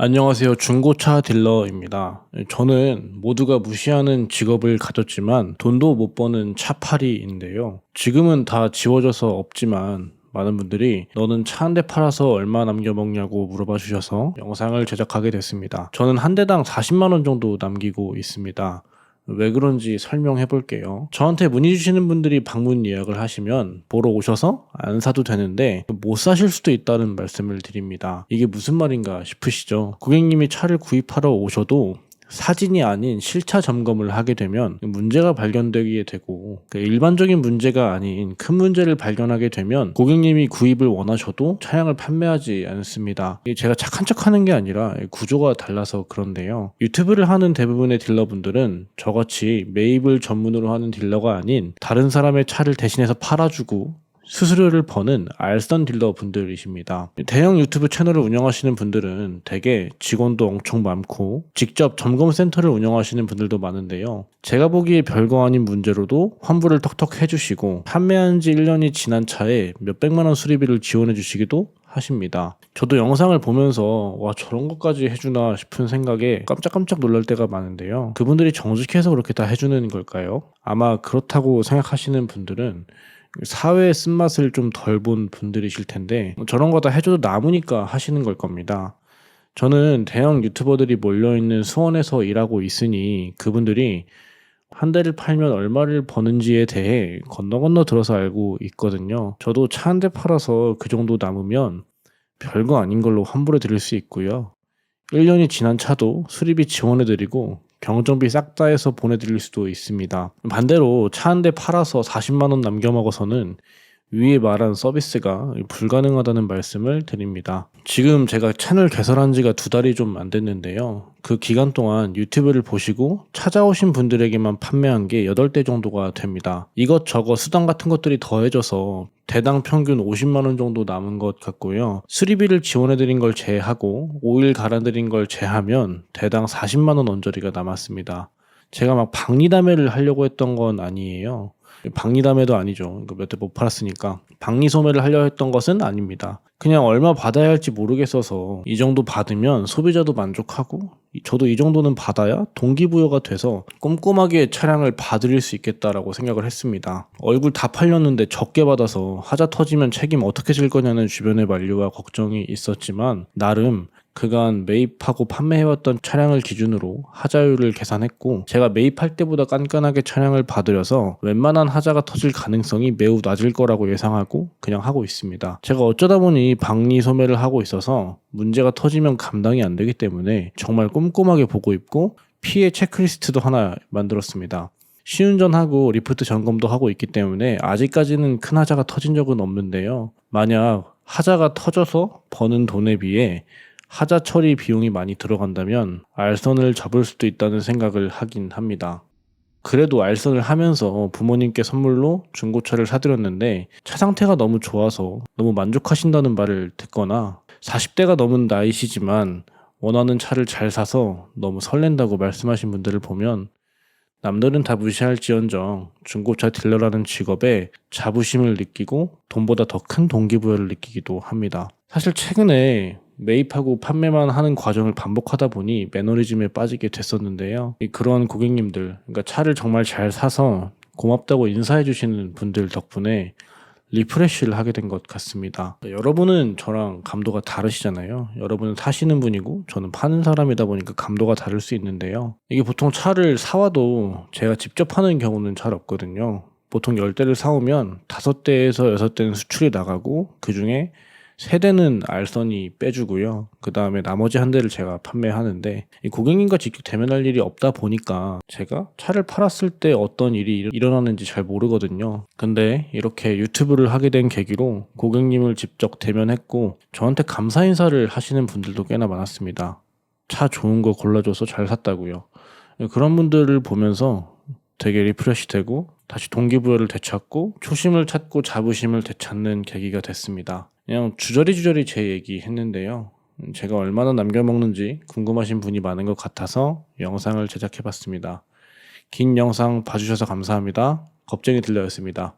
안녕하세요. 중고차 딜러입니다. 저는 모두가 무시하는 직업을 가졌지만 돈도 못 버는 차팔이인데요. 지금은 다 지워져서 없지만 많은 분들이 너는 차 한 대 팔아서 얼마 남겨 먹냐고 물어봐 주셔서 영상을 제작하게 됐습니다. 저는 한 대당 40만 원 정도 남기고 있습니다. 왜 그런지 설명해 볼게요. 저한테 문의 주시는 분들이 방문 예약을 하시면 보러 오셔서 안 사도 되는데 못 사실 수도 있다는 말씀을 드립니다. 이게 무슨 말인가 싶으시죠? 고객님이 차를 구입하러 오셔도 사진이 아닌 실차 점검을 하게 되면 문제가 발견되게 되고 그 일반적인 문제가 아닌 큰 문제를 발견하게 되면 고객님이 구입을 원하셔도 차량을 판매하지 않습니다. 제가 착한 척 하는 게 아니라 구조가 달라서 그런데요. 유튜브를 하는 대부분의 딜러분들은 저같이 매입을 전문으로 하는 딜러가 아닌 다른 사람의 차를 대신해서 팔아주고 수수료를 버는 알선 딜러 분들이십니다. 대형 유튜브 채널을 운영하시는 분들은 대개 직원도 엄청 많고 직접 점검 센터를 운영하시는 분들도 많은데요. 제가 보기에 별거 아닌 문제로도 환불을 턱턱 해주시고 판매한 지 1년이 지난 차에 몇백만 원 수리비를 지원해 주시기도 하십니다. 저도 영상을 보면서 와 저런 것까지 해주나 싶은 생각에 깜짝깜짝 놀랄 때가 많은데요. 그분들이 정직해서 그렇게 다 해주는 걸까요? 아마 그렇다고 생각하시는 분들은 사회의 쓴맛을 좀 덜 본 분들이실 텐데 뭐 저런 거 다 해줘도 남으니까 하시는 걸 겁니다. 저는 대형 유튜버들이 몰려있는 수원에서 일하고 있으니 그분들이 한 대를 팔면 얼마를 버는지에 대해 건너 건너 들어서 알고 있거든요. 저도 차 한 대 팔아서 그 정도 남으면 별거 아닌 걸로 환불해 드릴 수 있고요. 1년이 지난 차도 수리비 지원해 드리고 경정비 싹 다 해서 보내드릴 수도 있습니다. 반대로 차 한 대 팔아서 40만 원 남겨 먹어서는 위에 말한 서비스가 불가능하다는 말씀을 드립니다. 지금 제가 채널 개설한 지가 두 달이 좀 안 됐는데요. 그 기간 동안 유튜브를 보시고 찾아오신 분들에게만 판매한 게 8대 정도가 됩니다. 이것저것 수당 같은 것들이 더해져서 대당 평균 50만 원 정도 남은 것 같고요. 수리비를 지원해 드린 걸 제외하고 오일 갈아 드린 걸 제하면 대당 40만 원 언저리가 남았습니다. 제가 막 박리담회를 하려고 했던 건 아니에요. 박리담회도 아니죠. 몇대 못 팔았으니까. 박리 소매를 하려 했던 것은 아닙니다. 그냥 얼마 받아야 할지 모르겠어서 이 정도 받으면 소비자도 만족하고 저도 이 정도는 받아야 동기부여가 돼서 꼼꼼하게 차량을 봐드릴 수 있겠다라고 생각을 했습니다. 얼굴 다 팔렸는데 적게 받아서 하자 터지면 책임 어떻게 질 거냐는 주변의 만류와 걱정이 있었지만 나름 그간 매입하고 판매해왔던 차량을 기준으로 하자율을 계산했고 제가 매입할 때보다 깐깐하게 차량을 봐드려서 웬만한 하자가 터질 가능성이 매우 낮을 거라고 예상하고 그냥 하고 있습니다. 제가 어쩌다 보니 박리 소매를 하고 있어서 문제가 터지면 감당이 안 되기 때문에 정말 꼼꼼하게 보고 있고 피해 체크리스트도 하나 만들었습니다. 시운전하고 리프트 점검도 하고 있기 때문에 아직까지는 큰 하자가 터진 적은 없는데요. 만약 하자가 터져서 버는 돈에 비해 하자 처리 비용이 많이 들어간다면 알선을 접을 수도 있다는 생각을 하긴 합니다. 그래도 알선을 하면서 부모님께 선물로 중고차를 사드렸는데 차 상태가 너무 좋아서 너무 만족하신다는 말을 듣거나 40대가 넘은 나이시지만 원하는 차를 잘 사서 너무 설렌다고 말씀하신 분들을 보면 남들은 다 무시할지언정 중고차 딜러라는 직업에 자부심을 느끼고 돈보다 더 큰 동기부여를 느끼기도 합니다. 사실 최근에 매입하고 판매만 하는 과정을 반복하다 보니 매너리즘에 빠지게 됐었는데요. 그런 고객님들, 그러니까 차를 정말 잘 사서 고맙다고 인사해 주시는 분들 덕분에 리프레쉬를 하게 된 것 같습니다. 여러분은 저랑 감도가 다르시잖아요. 여러분은 사시는 분이고 저는 파는 사람이다 보니까 감도가 다를 수 있는데요. 이게 보통 차를 사와도 제가 직접 하는 경우는 잘 없거든요. 보통 10대를 사오면 5대에서 6대는 수출이 나가고 그 중에 세 대는 알선이 빼주고요. 그 다음에 나머지 한 대를 제가 판매하는데 이 고객님과 직접 대면할 일이 없다 보니까 제가 차를 팔았을 때 어떤 일이 일어나는지 잘 모르거든요. 근데 이렇게 유튜브를 하게 된 계기로 고객님을 직접 대면했고 저한테 감사 인사를 하시는 분들도 꽤나 많았습니다. 차 좋은 거 골라줘서 잘 샀다고요. 그런 분들을 보면서 되게 리프레시 되고 다시 동기부여를 되찾고 초심을 찾고 자부심을 되찾는 계기가 됐습니다. 그냥 주저리 주저리 제 얘기 했는데요. 제가 얼마나 남겨먹는지 궁금하신 분이 많은 것 같아서 영상을 제작해 봤습니다. 긴 영상 봐주셔서 감사합니다. 겁쟁이 들려였습니다.